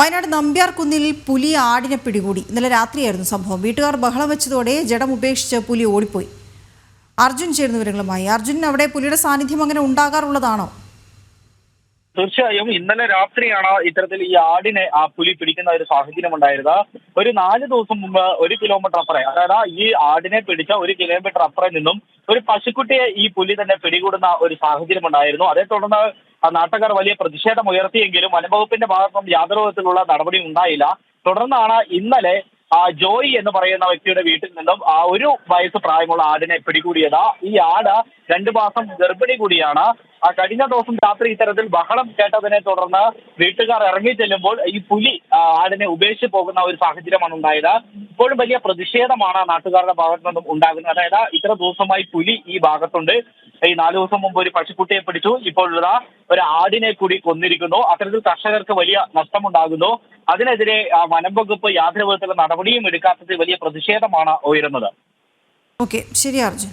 വയനാട് നമ്പ്യാർകുന്നിൽ പുലി ആടിനെ പിടികൂടി. ഇന്നലെ രാത്രിയായിരുന്നു സംഭവം. വീട്ടുകാർ ബഹളം വെച്ചതോടെ ജഡം ഉപേക്ഷിച്ച് പുലി ഓടിപ്പോയി. അർജുൻ ചേരുന്ന വിവരങ്ങളുമായി. അർജുൻ അവിടെ പുലിയുടെ സാന്നിധ്യം അങ്ങനെ ഉണ്ടാകാറുള്ളതാണോ? തീർച്ചയായും ഇന്നലെ രാത്രിയാണ് ഇത്തരത്തിൽ ഈ ആടിനെ ആ പുലി പിടിക്കുന്ന ഒരു സാഹചര്യം ഉണ്ടായിരുന്നത്. ഒരു നാല് ദിവസം മുമ്പ് ഒരു കിലോമീറ്റർ അപ്പുറേ അതായത് ഈ ആടിനെ പിടിച്ച ഒരു കിലോമീറ്റർ അപ്പുറം നിന്നും ഒരു പശുക്കുട്ടിയെ ഈ പുലി തന്നെ പിടികൂടുന്ന ഒരു സാഹചര്യം ഉണ്ടായിരുന്നു. അതേ തുടർന്ന് നാട്ടുകാർ വലിയ പ്രതിഷേധം ഉയർത്തിയെങ്കിലും വനംവകുപ്പിന്റെ ഭാഗത്തുനിന്നും യാതൊരു വിധത്തിലുള്ള നടപടി ഉണ്ടായില്ല. തുടർന്നാണ് ഇന്നലെ ജോയി എന്ന് പറയുന്ന വ്യക്തിയുടെ വീട്ടിൽ നിന്നും ആ ഒരു വയസ്സ് പ്രായമുള്ള ആടിനെ പിടികൂടിയത്. ഈ ആട് രണ്ടു മാസം ഗർഭിണി കൂടിയാണ്. കഴിഞ്ഞ ദിവസം രാത്രി ഇത്തരത്തിൽ ബഹളം കേട്ടതിനെ തുടർന്ന് വീട്ടുകാർ ഇറങ്ങി ചെല്ലുമ്പോൾ ഈ പുലി ആടിനെ ഉപേക്ഷിച്ച് പോകുന്ന ഒരു സാഹചര്യമാണ് ഉണ്ടായത്. ഇപ്പോഴും വലിയ പ്രതിഷേധമാണ് നാട്ടുകാരുടെ ഭാഗത്തു നിന്നും ഉണ്ടാകുന്നത്. അതായത് ഇത്ര ദിവസമായി പുലി ഈ ഭാഗത്തുണ്ട്. ഈ നാലു ദിവസം മുമ്പ് ഒരു പശുക്കുട്ടിയെ പിടിച്ചു. ഇപ്പോഴുള്ള ഒരു ആടിനെ കൂടി കൊന്നിരിക്കുന്നു. അത്തരത്തിൽ കർഷകർക്ക് വലിയ നഷ്ടമുണ്ടാകുന്നു. അതിനെതിരെ ആ, വനം വകുപ്പ് യാതൊരു വിധത്തിലുള്ള നടപടിയും എടുക്കാത്തത് വലിയ പ്രതിഷേധമാണ് ഉയരുന്നത്. ഓക്കെ. ശരി അർജുൻ.